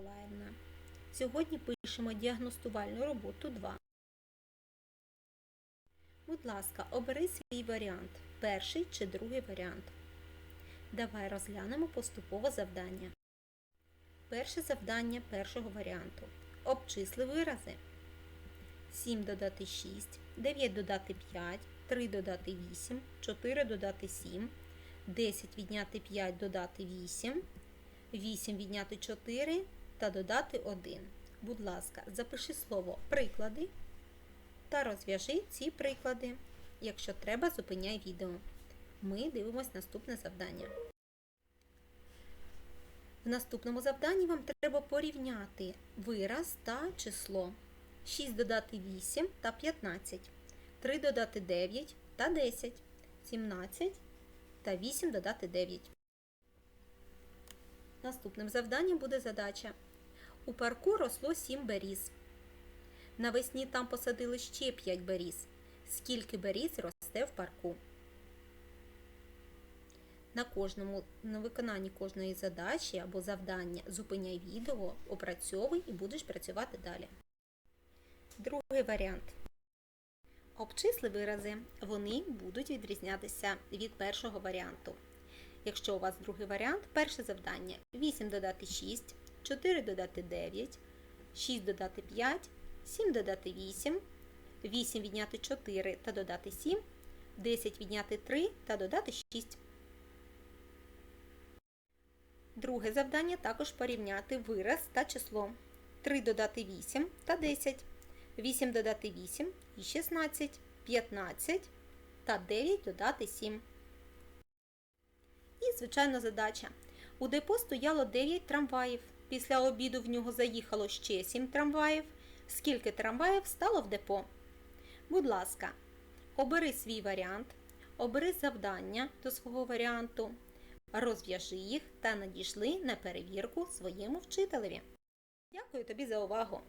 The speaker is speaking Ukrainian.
Миколаївна. Сьогодні пишемо діагностувальну роботу 2. Будь ласка, обери свій варіант. Перший чи другий варіант. Давай розглянемо поступово завдання. Перше завдання першого варіанту. Обчисли вирази. 7 додати 6, 9 додати 5, 3 додати 8, 4 додати 7, 10 відняти 5 додати 8, 8 відняти 4 та додати 1. Будь ласка, запиши слово приклади та розв'яжи ці приклади. Якщо треба, зупиняй відео. Ми дивимось наступне завдання. В наступному завданні вам треба порівняти вираз та число. 6 додати 8 та 15, 3 додати 9 та 10, 17 та 8 додати 9. Наступним завданням буде задача. У парку росло 7 беріз. Навесні там посадили ще 5 беріз. Скільки беріз росте в парку? На кожному на виконанні кожної задачі або завдання зупиняй відео, опрацьовуй і будеш працювати далі. Другий варіант. Обчисли вирази. Вони будуть відрізнятися від першого варіанту. Якщо у вас другий варіант, перше завдання 8 додати 6, 4 додати 9, 6 додати 5, 7 додати 8, 8 відняти 4 та додати 7, 10 відняти 3 та додати 6. Друге завдання також порівняти вираз та число. 3 додати 8 та 10. 8 додати 8 і 16, 15 та 9 додати 7. І, звичайно, задача. У депо стояло 9 трамваїв. Після обіду в нього заїхало ще 7 трамваїв. Скільки трамваїв стало в депо? Будь ласка, обери свій варіант, обери завдання до свого варіанту, розв'яжи їх та надійшли на перевірку своєму вчителеві. Дякую тобі за увагу!